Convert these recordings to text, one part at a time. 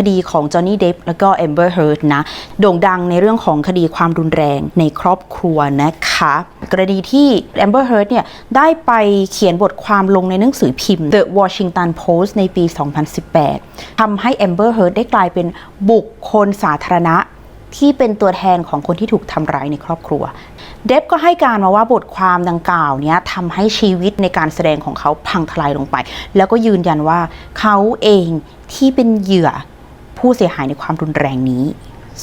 คดีของจอห์นนี่เดฟแล้วก็แอมเบอร์เฮิร์นะ โด่งดังในเรื่องของคดีความรุนแรงในครอบครัวนะคะ กรณีที่แอมเบอร์เฮิร์เนี่ยได้ไปเขียนบทความลงในหนังสือพิมพ์ The Washington Post ในปี 2018 ทำให้แอมเบอร์เฮิร์ได้กลายเป็นบุคคลสาธารณะที่เป็นตัวแทนของคนที่ถูกทำร้ายในครอบครัว เดฟก็ให้การมาว่าบทความดังกล่าวเนี้ยทำให้ชีวิตในการแสดงของเขาพังทลายลงไป แล้วก็ยืนยันว่าเขาเองที่เป็นเหยื่อ ผู้เสียหายในความรุนแรงนี้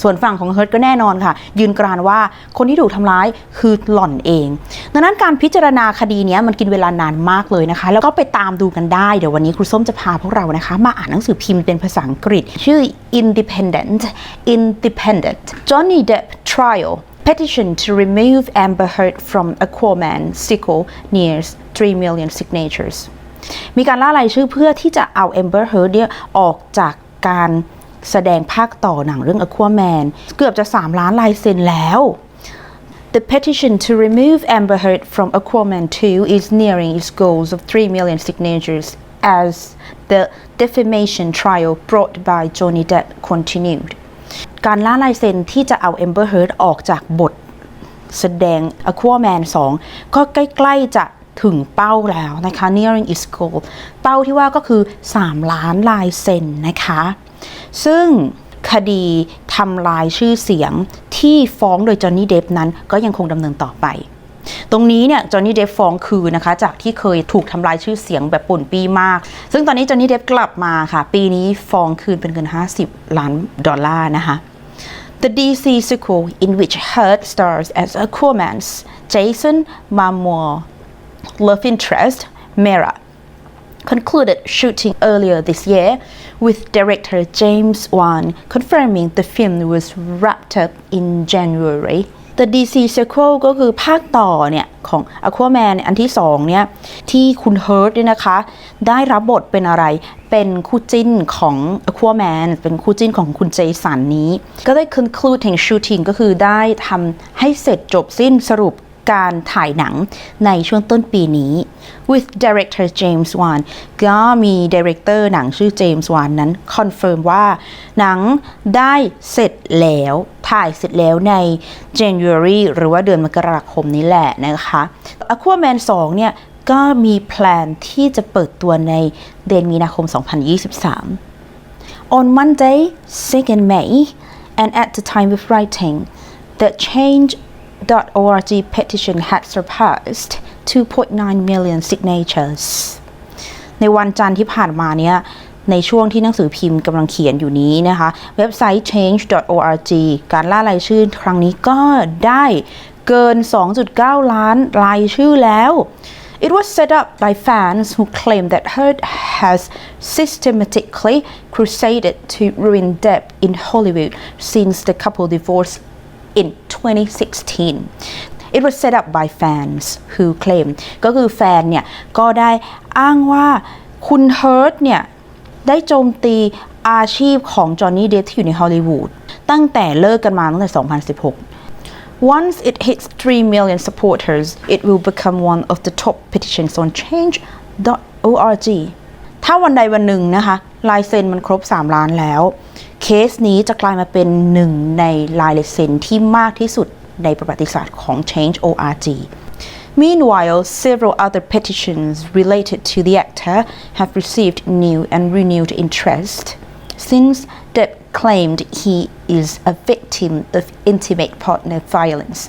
ส่วนฝั่งของเฮิร์ตก็แน่นอนค่ะ ยืนกรานว่าคนที่ถูกทำร้ายคือหล่อนเอง ดังนั้นการพิจารณาคดีนี้มันกินเวลานานมากเลยนะคะ แล้วก็ไปตามดูกันได้ เดี๋ยววันนี้ครูส้มจะพาพวกเรานะคะ มาอ่านหนังสือพิมพ์เป็นภาษาอังกฤษ ชื่อ Independent Independent Johnny Depp Trial Petition to remove Amber Heard from Aquaman sequel nears 3 million signatures มีการล่ารายชื่อเพื่อที่จะเอา Amber Heard เนี่ยออกจากการ แสดงภาคต่อหนังเรื่อง Aquaman เกือบจะ 3 ล้านลายเซ็นแล้ว The petition to remove Amber Heard from Aquaman 2 is nearing its goals of 3 million signatures as the defamation trial brought by Johnny Depp continued. การล่าลายเซ็นที่จะเอา Amber Heard ออกจากบทแสดง Aquaman 2 ก็ใกล้ ๆ จะถึงเป้าแล้วนะคะ nearing its goal เป้าที่ว่าก็คือ 3 ล้านลายเซ็นนะคะ ซึ่งคดีทำลายชื่อเสียงที่ฟ้องโดยจอห์นนี่เดฟนั้นก็ยังคงดำเนินต่อไป ตรงนี้เนี่ยจอห์นนี่เดฟฟ้องคืนนะคะ จากที่เคยถูกทำลายชื่อเสียงแบบป่นปีมาก ซึ่งตอนนี้จอห์นนี่เดฟกลับมาค่ะ ปีนี้ฟ้องคืนเป็นเงิน 50 ล้านดอลลาร์นะคะ The DC sequel, in which Heard stars as Aquaman's Jason Momoa love interest, Mera, concluded shooting earlier this year, with director James Wan confirming the film was wrapped up in January. The DC sequel ก็คือภาคต่อเนี่ย ของ Aquaman อันที่สองเนี่ย ที่คุณเฮิร์ตเนี่ยนะคะ ได้รับบทเป็นอะไร เป็นคู่จิ้นของ Aquaman เป็นคู่จิ้นของคุณเจสันนี้ ก็ได้ conclude แห่ง shooting ก็คือได้ทำให้เสร็จจบสิ้นสรุป การถ่ายหนังในช่วงต้นปีนี้ with director James Wan ก็มี director หนังชื่อ James Wan นั้นคอนเฟิร์มว่าหนังได้เสร็จแล้วถ่ายเสร็จแล้วใน January หรือว่าเดือนมกราคมนี้แหละนะคะ Aquaman 2 เนี่ยก็มีแพลนที่จะเปิดตัวในเดือนมีนาคม 2023 On Monday, 2nd May, and at the time of writing, the org petition had surpassed 2.9 million signatures. ในวันจันทร์ที่ผ่านมาเนี่ยในช่วงที่หนังสือพิมพ์กำลังเขียนอยู่นี้นะคะ เว็บไซต์ change.org การล่ารายชื่อครั้งนี้ก็ได้เกิน 2.9 ล้านรายชื่อแล้ว It was set up by fans who claim that Heard has systematically crusaded to ruin Depp in Hollywood since the couple divorced in 2016. It was set up by fans who claim ก็คือแฟนเนี่ย ก็ได้อ้างว่าคุณเฮิร์ตเนี่ย ได้โจมตีอาชีพของจอห์นนี่เดฟที่อยู่ในฮอลลีวูดตั้งแต่เลิกกันมาตั้งแต่ 2016 Once it hits 3 million supporters, it will become one of the top petitions on change.org. ถ้าวันใดวันหนึ่งนะคะ ลายเซ็นมันครบ 3 ล้านแล้ว เคสนี้จะกลายมาเป็นหนึ่งในลายเซ็นที่มากที่สุดในประวัติศาสตร์ของ Change.org. Meanwhile, several other petitions related to the actor have received new and renewed interest since Depp claimed he is a victim of intimate partner violence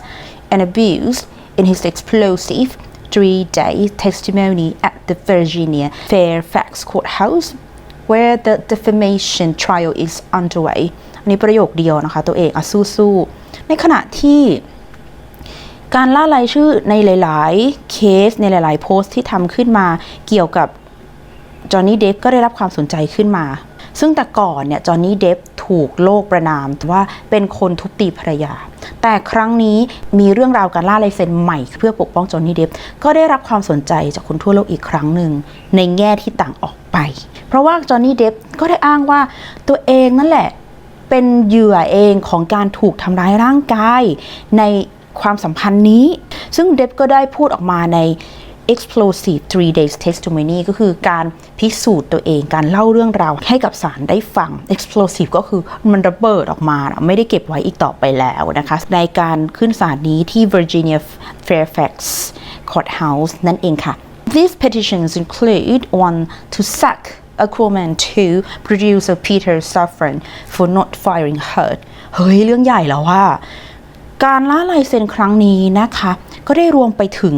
and abuse in his explosive three day testimony at the Virginia Fairfax Courthouse, where the defamation trial is underway. อันนี้ประโยคเดียวนะคะ ตัวเองอะสู้ๆ ในขณะที่การล่ารายชื่อในหลาย ๆ เคสในหลาย ๆ โพสต์ที่ทำขึ้นมาเกี่ยวกับจอห์นนี่เดฟก็ได้รับความสนใจขึ้นมา ซึ่งแต่ก่อนเนี่ยจอห์นนี่เดฟถูกโลกประนามว่าเป็นคนทุบตีภรรยา แต่ครั้งนี้มีเรื่องราวการล่าลายเซ็นใหม่เพื่อปกป้องจอห์นนี่เดฟก็ได้รับความสนใจจากคนทั่วโลกอีกครั้งหนึ่งในแง่ที่ต่างออกไป เพราะว่าจอห์นนี่เดฟก็ได้อ้างว่าตัวเองนั่นแหละเป็นเหยื่อเองของการถูกทำร้ายร่างกายในความสัมพันธ์นี้ ซึ่งเดฟก็ได้พูดออกมาใน explosive three days testimony ก็คือการพิสูจน์ตัวเองการเล่าเรื่องราวให้กับศาลได้ฟัง explosive ก็คือมันระเบิดออกมา ไม่ได้เก็บไว้อีกต่อไปแล้วนะคะ ในการขึ้นศาลนี้ที่ Virginia Fairfax Courthouse นั่นเองค่ะ These petitions include one to sack Aquaman 2 producer Peter Safran for not firing her เฮ้ย เรื่องใหญ่แล้วว่า การล่าลายเซ็นครั้งนี้นะคะ ก็ได้รวมไปถึง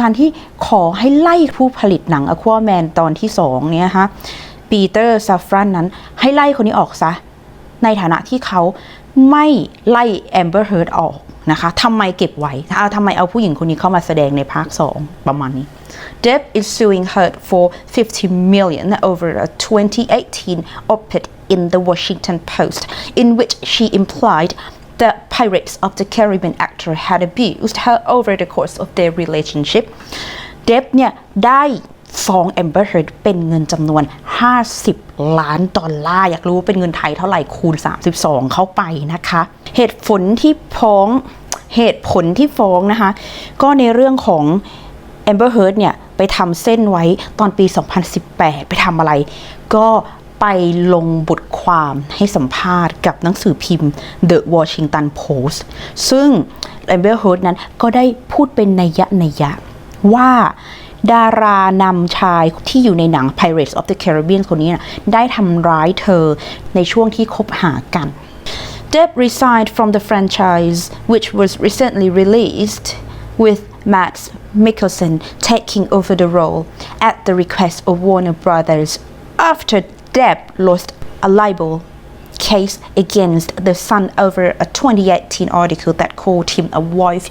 การที่ขอให้ไล่ผู้ผลิตหนัง Aquaman ตอนที่2เนี่ยฮะปีเตอร์ซาฟรันนั้นให้ไล่คนนี้ออกซะ ในฐานะที่เขาไม่ไล่แอมเบอร์เฮิร์ดออกนะคะทำไมเก็บไว้เอาทำไมเอาผู้หญิงคนนี้เข้ามาแสดงในภาค 2 ประมาณนี้ Depp is suing her for 50 million over a 2018 op-ed in the Washington Post in which she implied the Pirates of the Caribbean actor had abused her over the course of their relationship. Depp เนี่ยได้ฟ้องแอมเบอร์เฮิร์ดเป็นเงินจำนวน 50 ล้านดอลลาร์อยากรู้เป็นเงินไทยเท่าไหร่คูณ 32 เข้าไปนะคะ เหตุผลที่ฟ้องเหตุผลที่ฟ้องนะคะ ก็ในเรื่องของแอมเบอร์เฮิร์ดเนี่ยไปทำเส้นไว้ตอนปี 2018 ไปทำอะไร ก็ ไปลงบทความให้สัมภาษณ์กับหนังสือพิมพ์ The Washington Post ซึ่งแอมเบอร์เฮิร์ดนั้นก็ได้พูดเป็นนัยยะนัยยะว่าดารานำชายที่อยู่ในหนัง Pirates of the Caribbean คนนี้นะได้ทำร้ายเธอในช่วงที่คบหากัน Depp resigned from the franchise, which was recently released, with Max Mikkelsen taking over the role at the request of Warner Brothers after Depp lost a libel case against the Sun over a 2018 article that called him a wife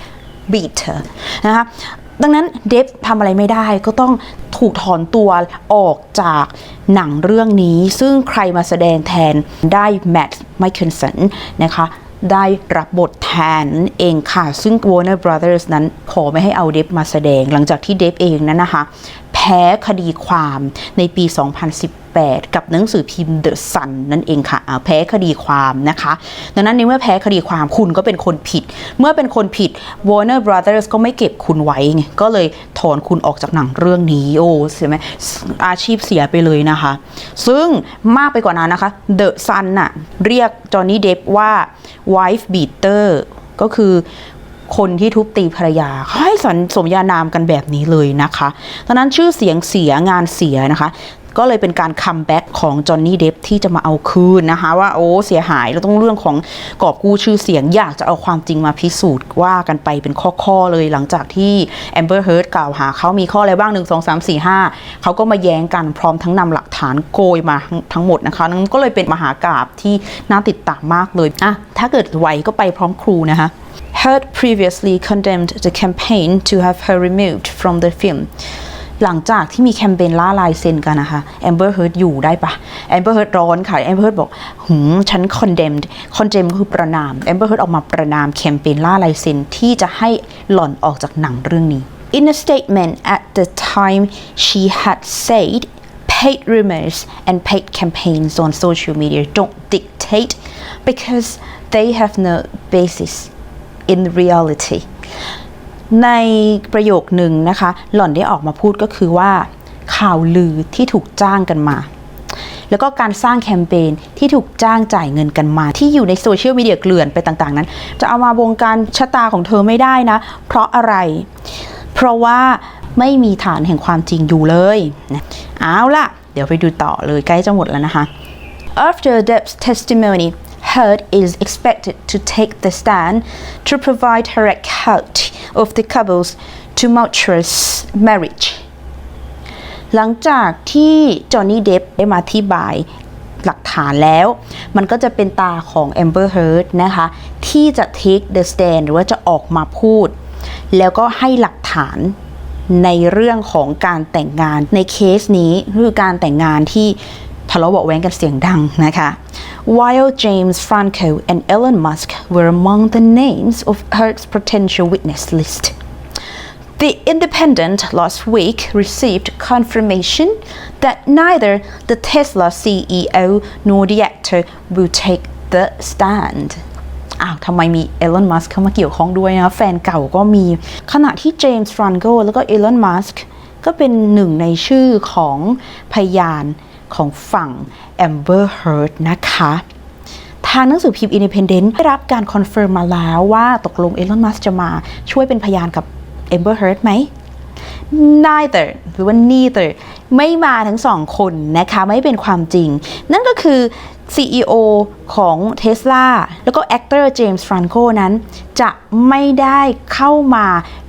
beater นะคะดังนั้นเดฟทำอะไรไม่ได้ก็ต้องถูกถอนตัวออกจากหนังเรื่องนี้ ซึ่งใครมาแสดงแทนได้แม t ต์ไมเคิลสันนะคะได้รับบทแทนเองค่ะ ซึ่ง Warner Brothers นั้นขอไม่ให้เอาเดฟมาแสดงหลังจากที่เดฟเองนั้นนะคะ พ้คดีความในปี 2018 กับหนังสือพิมพ์ The Sun นั่นเองค่ะอ่าแพ้คดีความนะคะ ดังนั้นในเมื่อแพ้คดีความคุณก็เป็นคนผิด เมื่อเป็นคนผิด Warner Brothers ก็ไม่เก็บคุณไว้ไงก็เลยถอนคุณออกจากหนังเรื่องนี้โอ้เสียไหมอาชีพเสียไปเลยนะคะ ซึ่งมากไปกว่านั้นนะคะ The Sun น่ะเรียกจอห์นนี่เดฟว่า wife beater ก็คือ คนที่ทุบตีภรรยาเขาให้สันสมญานามกันแบบนี้เลยนะคะดังนั้นชื่อเสียงเสียงานเสียนะคะ ก็เลยเป็นการคัมแบ็กของจอห์นนี่เดฟที่จะมาเอาคืนนะคะ ว่าโอ้เสียหายแล้วต้องเรื่องของกอบกู้ชื่อเสียงอยากจะเอาความจริงมาพิสูจน์ว่ากันไปเป็นข้อๆเลยหลังจากที่แอมเบอร์เฮิร์ดกล่าวหาเขามีข้ออะไรบ้าง 1 2 3 4 5 เขาก็มาแย้งกันพร้อมทั้งนำหลักฐานโกยมาทั้งหมดนะคะนั่นก็เลยเป็นมหากาบที่น่าติดตามมากเลยอะถ้าเกิดไหวก็ไปพร้อมครูนะคะ Heard previously condemned the campaign to have her removed from the film หลังจากที่มีแคมเปญล่าลายเซ็นกันนะคะแอมเบอร์เฮิร์ดอยู่ได้ปะแอมเบอร์เฮิร์ดร้อนค่ะแอมเบอร์เฮิร์ดบอกหืมฉัน condemned condemn ก็คือประนามแอมเบอร์เฮิร์ดออกมาประนามแคมเปญล่าลายเซ็นที่จะให้หล่อนออกจากหนังเรื่องนี้ In a statement at the time she had said paid rumors and paid campaigns on social media don't dictate because they have no basis In reality ในประโยคหนึ่งนะคะ หล่อนได้ออกมาพูดก็คือว่า ข่าวลือที่ถูกจ้างกันมา แล้วก็การสร้างแคมเปญที่ถูกจ้างจ่ายเงินกันมา ที่อยู่ในโซเชียลมีเดียเกลื่อนไปต่างๆนั้น จะเอามาวงการชะตาของเธอไม่ได้นะ เพราะอะไร เพราะว่าไม่มีฐานแห่งความจริงอยู่เลยนะเอาล่ะ เดี๋ยวไปดูต่อเลยใกล้จะหมดแล้วนะคะ After Depp's testimony, Heard is expected to take the stand to provide her account of the couple's tumultuous marriage. หลังจากที่จอห์นนี่เดฟได้มาอธิบายหลักฐานแล้ว มันก็จะเป็นตาของแอมเบอร์เฮิร์ดนะคะ ที่จะ take the stand หรือว่าจะออกมาพูด แล้วก็ให้หลักฐานในเรื่องของการแต่งงานในเคสนี้คือการแต่งงานที่ ทะเลาะเบาะแว้งกันเสียงดังนะคะ While James Franco and Elon Musk were among the names of Heard's potential witness list. The Independent last week received confirmation that neither the Tesla CEO nor the actor will take the stand. อ้าวทำไมมีเอลอน มัสเข้ามาเกี่ยวข้องด้วยนะแฟนเก่าก็มี ขณะที่เจมส์ฟรันโกแล้วก็เอลอน มัสก็เป็นหนึ่งในชื่อของพยาน ของฝั่งแอมเบอร์เฮิร์นะคะ ทางหนังสือพิมพ์ Independent ได้รับการคอนเฟิร์มมาแล้วว่าตกลงเอลอนมัสจะมาช่วยเป็นพยานกับเอมเบอร์เฮิร์ไหม neither หรือว่า neither ไม่มาทั้งสองคนนะคะ ไม่เป็นความจริง นั่นก็คือ CEO ของ Tesla แล้วก็ actor James Franco นั้น จะไม่ได้เข้ามา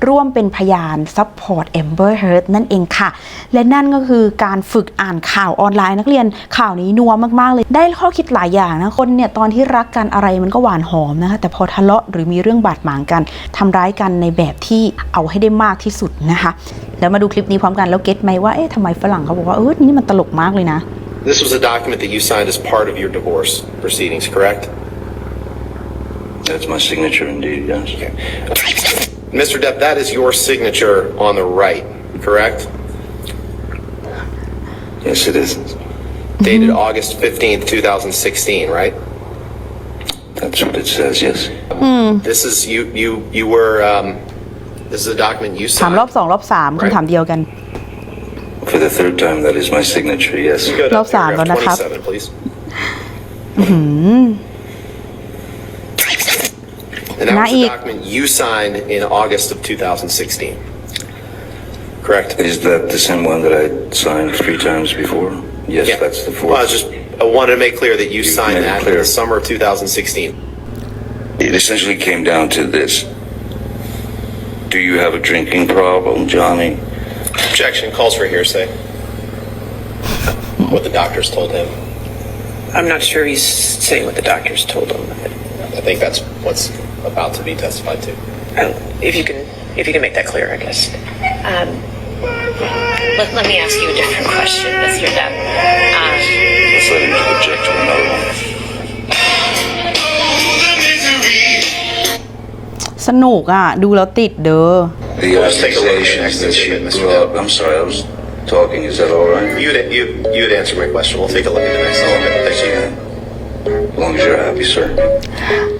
ร่วมเป็นพยาน support Amber Heard นั่นเองค่ะ และนั่นก็คือการฝึกอ่านข่าวออนไลน์นักเรียนข่าวนี้นัวมาก ๆ เลย ได้ข้อคิดหลายอย่างนะ คนเนี่ย ตอนที่รักกันอะไรมันก็หวานหอมนะคะ แต่พอทะเลาะหรือมีเรื่องบาดหมางกันทำร้ายกันในแบบที่เอาให้ได้มากที่สุดนะคะ แล้วมาดูคลิปนี้พร้อมกันแล้วเก็ตไหมว่าเอ๊ะทำไมฝรั่งเขาบอกว่าเออนี่มันตลกมากเลยนะ This was a document that you signed as part of your divorce proceedings, correct? That's my signature indeed, yes. Okay. Mr. Depp, that is your signature on the right, correct? Yes, it is. Dated August 15th, 2016, right? That's what it says, yes. This is, you, you, you were, um, this is a document you ถามรอบ signed. สองรอบสามคำถามเดียวกัน For the third time, that is my signature, yes. Go to รอบสามแล้วนะครับ paragraph 27, please. And that was Not the yet. document you signed in August of 2016. Correct? Is that the same one that I signed three times before? Yes, Yeah. that's the Well, I was fourth. just, I wanted to make clear that you signed made it that in clear. the summer of 2016. It essentially came down to this. Do you have a drinking problem, Johnny? Objection calls for hearsay. What the doctors told him. I'm not sure he's saying what the doctors told him. I think that's what's about to be testified to. Uh, If you can, if you can make that clear, I guess. Um, let, let me ask you a different question, Mr. Depp. Um, Let's let him object to another one. สนุกอะ ดูแล้วติดเด้อ The Let's take a look at the accusations next that exhibit, you Mr. grew up, Depp. I'm sorry, I was talking, is that all right? You'd, you, you'd answer my question. We'll take a look at the next exhibit. Thank you. As long as you're happy, sir.